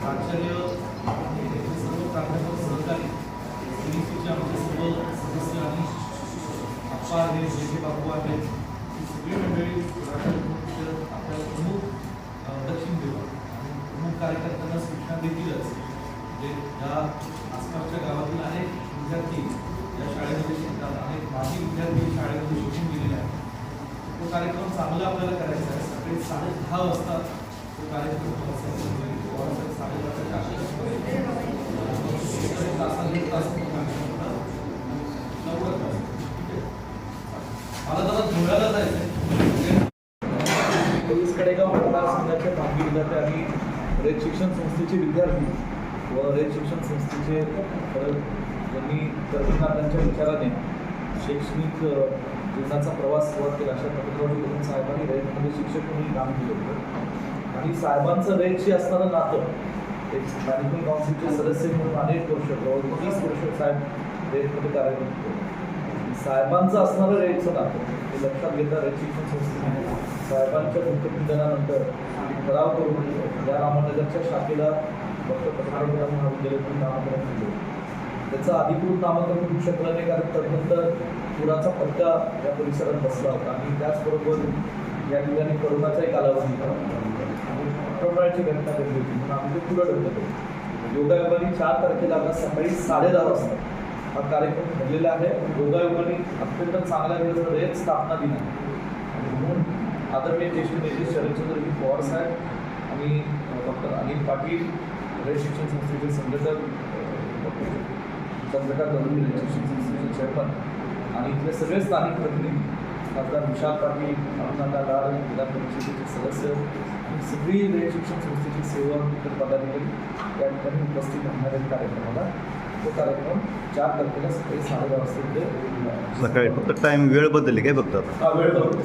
प्राचार्य सर्व प्राध्यापक सहकारी एबीसीचे आमचे सर्व सदस्य आणि आप्पा आहेत जे बाबू आहेत ही सगळी मंडळी प्रमुख दक्षिण देऊ आणि प्रमुख कार्यकर्त्यांना सूचना देखीलच जे ज्या आसपासच्या गावातील अनेक विद्यार्थी या शाळेमध्ये शिकतात अनेक माजी विद्यार्थी शाळेमध्ये शिक्षण गेलेले आहेत तो कार्यक्रम चांगला आपल्याला करायचा आहे. सकाळी साडे दहा वाजता मला जरा धुळ्याला जायचं पोलीस कडेगाव मतदारसंघाचे माजी विद्यार्थी आणि रेत शिक्षण संस्थेचे विद्यार्थी व रेत शिक्षण संस्थेचे परत ज्यांनी कर्मकारांच्या विचाराने शैक्षणिक अ, जीवनाचा प्रवास सुरुवात केला. अशा पत्रकारांनी करून साहेबांनी रेतमध्ये शिक्षक म्हणून काम केलं होतं. आणि साहेबांचं रेटशी असणारं नातं एक मॅनेजमेंट काउन्सिलचे सदस्य म्हणून अनेक वर्ष जवळ तीस वर्ष साहेब रेटमध्ये कार्यरत होते. साहेबांचं असणारं रेटचं नातं हे लक्षात घेता रेट शिक्षण संस्थेने साहेबांच्या मुख्यमंत्र्यानंतर ठराव करून या रामनगरच्या शाखेला डॉक्टर पठाणेकर महाविद्यालयातून नामकरण केले त्याचं अधिकृत नामकरण होऊ शकलं नाही कारण तदनंतर पुराचा फटका या परिसरात बसला होता. आणि त्याचबरोबर या ठिकाणी करोनाचाही कालावधी होता. प्रमाणाची घटना घडली होती. म्हणून आम्ही ते पुढं ढकलतो योगायोगाने चार तारखेला आता सकाळी साडेदहा वाजता हा कार्यक्रम ठरलेला आहे. योगायोगाने अत्यंत चांगल्या वेळेस रेत स्थापना दिन आहे आणि म्हणून आदरणीय ज्येष्ठ नेते शरदचंद्रजी पवार साहेब आणि डॉक्टर अनिल पाटील रेत शिक्षण संस्थेचे संघटक डॉक्टर चंद्रकांत दळवी शिक्षण संस्थेचे चेअरमन आणि इथले सगळे स्थानिक प्रतिनिधी खासदार विशाल पाटील अरुणादा लाल विधान परिषदेचे सदस्य. सगळी शिक्षण संस्थेची सेवक इतर पदाधिकारी या ठिकाणी उपस्थित राहणार आहेत कार्यक्रमाला. तो कार्यक्रम चार तारखेला सकाळी साडेदहा वाजता सकाळी फक्त टाइम वेळ बदलली काय फक्त हा, वेळ बरोबर